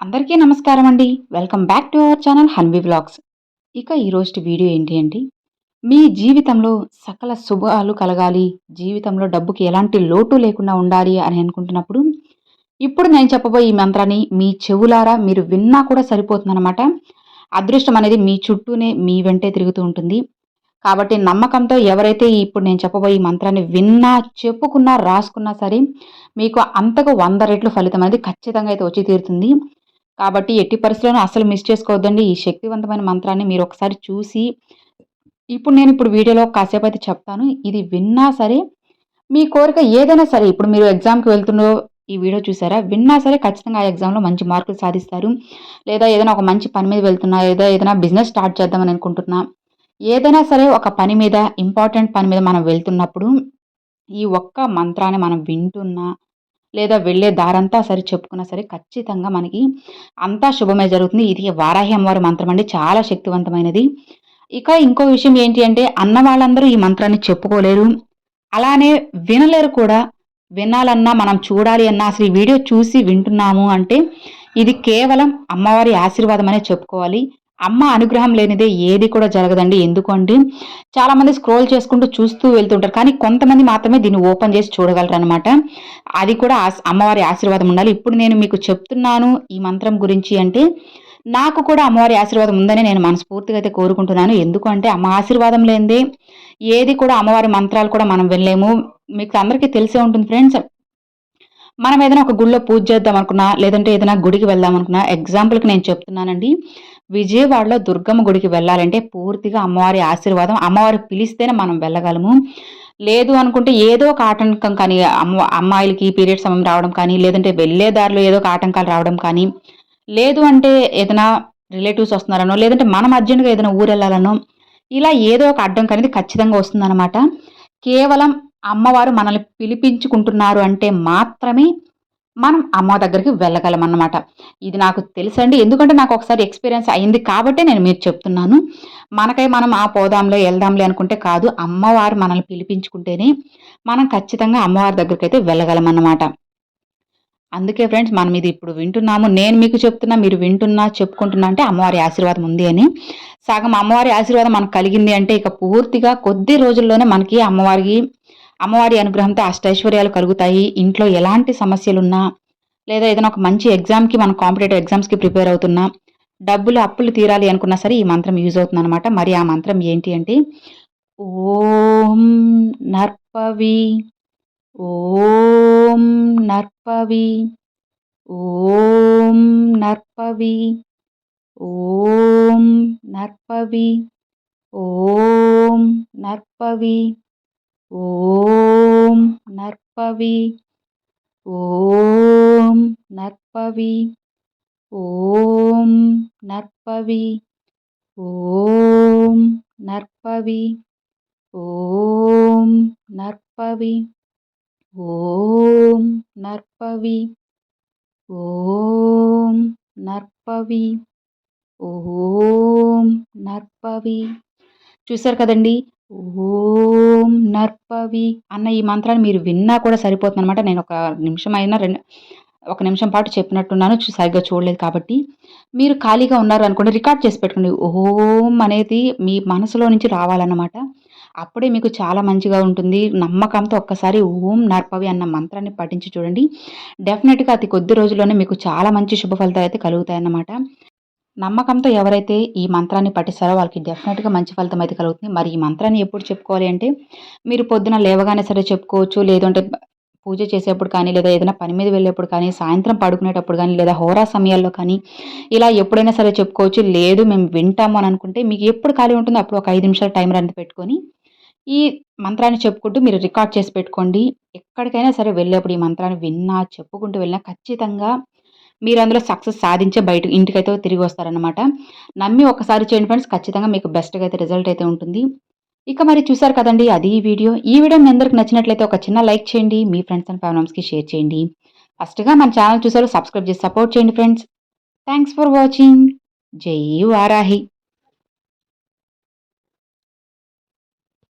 అందరికీ నమస్కారం అండి. Welcome back to our channel Hanvi blogs ఇక ఈరోజు వీడియో ఏంటి అండి మీ జీవితంలో సకల శుభాలు కలగాలి జీవితంలో డబ్బుకి ఎలాంటి లోటు లేకుండా ఉండాలి అని అనుకుంటున్నప్పుడు ఇప్పుడు నేను చెప్పబోయే ఈ మంత్రాన్ని మీ చెవులారా మీరు విన్నా కూడా సరిపోతుందన్నమాట. అదృష్టం అనేది మీ చుట్టూనే మీ వెంటే తిరుగుతూ ఉంటుంది. కాబట్టి నమ్మకంతో ఎవరైతే ఇప్పుడు నేను చెప్పబోయే ఈ మంత్రాన్ని విన్నా చెప్పుకున్నా రాసుకున్నా సరే మీకు అంతకు వంద రెట్లు ఫలితం అనేది ఖచ్చితంగా అయితే వచ్చి తీరుతుంది. కాబట్టి ఎట్టి పరిస్థితులను అసలు మిస్ చేసుకోవద్దండి. ఈ శక్తివంతమైన మంత్రాన్ని మీరు ఒకసారి చూసి ఇప్పుడు నేను ఇప్పుడు వీడియోలో కాసేపు అయితే చెప్తాను. ఇది విన్నా సరే మీ కోరిక ఏదైనా సరే ఇప్పుడు మీరు ఎగ్జామ్కి వెళ్తుండో ఈ వీడియో చూసారా? విన్నా సరే ఖచ్చితంగా ఆ ఎగ్జామ్లో మంచి మార్కులు సాధిస్తారు. లేదా ఏదైనా ఒక మంచి పని మీద వెళ్తున్నా లేదా ఏదైనా బిజినెస్ స్టార్ట్ చేద్దామని అనుకుంటున్నా ఏదైనా సరే ఒక పని మీద ఇంపార్టెంట్ పని మీద మనం వెళ్తున్నప్పుడు ఈ ఒక్క మంత్రాన్ని మనం వింటున్నా లేదా వెళ్ళే దారంతా సరే చెప్పుకున్నా సరే ఖచ్చితంగా మనకి అంతా శుభమే జరుగుతుంది. ఇది వారాహి అమ్మవారి మంత్రం అండి. చాలా శక్తివంతమైనది. ఇక ఇంకో విషయం ఏంటి అంటే అన్న వాళ్ళందరూ ఈ మంత్రాన్ని చెప్పుకోలేరు. అలానే వినలేరు కూడా. వినాలన్నా మనం చూడాలి అన్నా అసలు ఈ వీడియో చూసి వింటున్నాము అంటే ఇది కేవలం అమ్మవారి ఆశీర్వాదం అనే చెప్పుకోవాలి. అమ్మ అనుగ్రహం లేనిదే ఏది కూడా జరగదండి. ఎందుకంటే చాలా మంది స్క్రోల్ చేసుకుంటూ చూస్తూ వెళ్తుంటారు. కానీ కొంతమంది మాత్రమే దీన్ని ఓపెన్ చేసి చూడగలరు అనమాట అది కూడా అమ్మవారి ఆశీర్వాదం ఉండాలి. ఇప్పుడు నేను మీకు చెప్తున్నాను ఈ మంత్రం గురించి అంటే నాకు కూడా అమ్మవారి ఆశీర్వాదం ఉందని నేను మనస్ఫూర్తిగా అయితే కోరుకుంటున్నాను. ఎందుకంటే అమ్మ ఆశీర్వాదం లేనిదే ఏది కూడా అమ్మవారి మంత్రాలు కూడా మనం వెళ్ళలేము మీకు అందరికీ తెలిసే ఉంటుంది ఫ్రెండ్స్. మనం ఏదైనా ఒక గుడిలో పూజ చేద్దాం అనుకున్నా లేదంటే ఏదైనా గుడికి వెళ్దాం అనుకున్నా ఎగ్జాంపుల్కి నేను చెప్తున్నానండి. విజయవాడలో దుర్గమ్మ గుడికి వెళ్ళాలంటే పూర్తిగా అమ్మవారి ఆశీర్వాదం అమ్మవారి పిలిస్తేనే మనం వెళ్ళగలము. లేదు అనుకుంటే ఏదో ఒక ఆటంకం కానీ అమ్మ అమ్మాయిలకి పీరియడ్ సమయం రావడం కానీ లేదంటే వెళ్ళే దారిలో ఏదో ఒక ఆటంకాలు రావడం కానీ లేదు అంటే ఏదైనా రిలేటివ్స్ వస్తున్నారనో లేదంటే మనం అర్జెంటుగా ఏదైనా ఊరు వెళ్ళాలనో ఇలా ఏదో ఒక అడ్డంకి అనేది ఖచ్చితంగా వస్తుందన్నమాట. కేవలం అమ్మవారు మనల్ని పిలిపించుకుంటున్నారు అంటే మాత్రమే మనం అమ్మ దగ్గరికి వెళ్ళగలం అన్నమాట ఇది నాకు తెలుసండి. ఎందుకంటే నాకు ఒకసారి ఎక్స్పీరియన్స్ అయింది కాబట్టే నేను మీరు చెప్తున్నాను. మనకై మనం ఆ పోదాంలో వెళ్దాంలే అనుకుంటే కాదు అమ్మవారు మనల్ని పిలిపించుకుంటేనే మనం ఖచ్చితంగా అమ్మవారి దగ్గరికి అయితే వెళ్ళగలం అన్నమాట అందుకే ఫ్రెండ్స్ మనం ఇది ఇప్పుడు వింటున్నాము. నేను మీకు చెప్తున్నా మీరు వింటున్నా చెప్పుకుంటున్నా అంటే అమ్మవారి ఆశీర్వాదం ఉంది అని. సగం అమ్మవారి ఆశీర్వాదం మనకు కలిగింది అంటే ఇక పూర్తిగా కొద్ది రోజుల్లోనే మనకి అమ్మవారికి అమ్మవారి అనుగ్రహంతో అష్టైశ్వర్యాలు కలుగుతాయి. ఇంట్లో ఎలాంటి సమస్యలున్నా లేదా ఏదైనా ఒక మంచి ఎగ్జామ్కి మనం కాంపిటేటివ్ ఎగ్జామ్స్కి ప్రిపేర్ అవుతున్నా డబ్బులు అప్పులు తీరాలి అనుకున్నా సరే ఈ మంత్రం యూజ్ అవుతుంది అనమాట మరి ఆ మంత్రం ఏంటి అంటే ఓం నర్పవి ఓం నర్పవి ఓం నర్పవి ఓం నర్పవి ఓం నర్పవి. ఓం నర్పవి. ఓం నర్పవి. ఓం నర్పవి. ఓం నర్పవి. ఓం నర్పవి. ఓం నర్పవి. ఓం నర్పవి. ఓం నర్పవి. చూసారు కదండి? ఓం నర్పవి అన్న ఈ మంత్రాన్ని మీరు విన్నా కూడా సరిపోతుంది అనమాట నేను ఒక నిమిషం అయినా రెండు ఒక నిమిషం పాటు చెప్పినట్టున్నాను. సరిగ్గా చూడలేదు కాబట్టి. మీరు ఖాళీగా ఉన్నారు అనుకోండి రికార్డ్ చేసి పెట్టుకోండి. ఓం అనేది మీ మనసులో నుంచి రావాలన్నమాట. అప్పుడే మీకు చాలా మంచిగా ఉంటుంది. నమ్మకంతో ఒక్కసారి ఓం నర్పవి అన్న మంత్రాన్ని పఠించి చూడండి. డెఫినెట్గా అతి కొద్ది రోజుల్లోనే మీకు చాలా మంచి శుభ ఫలితాలు అయితే కలుగుతాయన్నమాట. నమ్మకంతో ఎవరైతే ఈ మంత్రాన్ని పఠిస్తారో వాళ్ళకి డెఫినెట్గా మంచి ఫలితం అయితే కలుగుతుంది. మరి ఈ మంత్రాన్ని ఎప్పుడు చెప్పుకోవాలి అంటే మీరు పొద్దున లేవగానే సరే చెప్పుకోవచ్చు లేదంటే పూజ చేసేప్పుడు కానీ లేదా ఏదైనా పని మీద వెళ్ళేప్పుడు కానీ సాయంత్రం పడుకునేటప్పుడు కానీ లేదా హోరా సమయాల్లో కానీ ఇలా ఎప్పుడైనా సరే చెప్పుకోవచ్చు. లేదు మేము వింటాము అని అనుకుంటే మీకు ఎప్పుడు ఖాళీ ఉంటుందో అప్పుడు ఒక ఐదు నిమిషాలు టైం అనేది పెట్టుకొని ఈ మంత్రాన్ని చెప్పుకుంటూ మీరు రికార్డ్ చేసి పెట్టుకోండి. ఎక్కడికైనా సరే వెళ్ళేప్పుడు ఈ మంత్రాన్ని విన్నా చెప్పుకుంటూ వెళ్ళినా ఖచ్చితంగా మీరు అందులో సక్సెస్ సాధించే బయట ఇంటికైతే తిరిగి వస్తారనమాట నమ్మి ఒకసారి చేయండి ఫ్రెండ్స్ ఖచ్చితంగా మీకు బెస్ట్గా అయితే రిజల్ట్ అయితే ఉంటుంది. ఇక మరి చూసారు కదండి అది ఈ వీడియో. ఈ వీడియో మీ అందరికి నచ్చినట్లయితే ఒక చిన్న లైక్ చేయండి మీ ఫ్రెండ్స్ అండ్ ఫ్యామిలీస్కి షేర్ చేయండి. ఫస్ట్గా మన ఛానల్ చూసారు సబ్స్క్రైబ్ చేసి సపోర్ట్ చేయండి ఫ్రెండ్స్. Thanks for watching. జై వారాహి.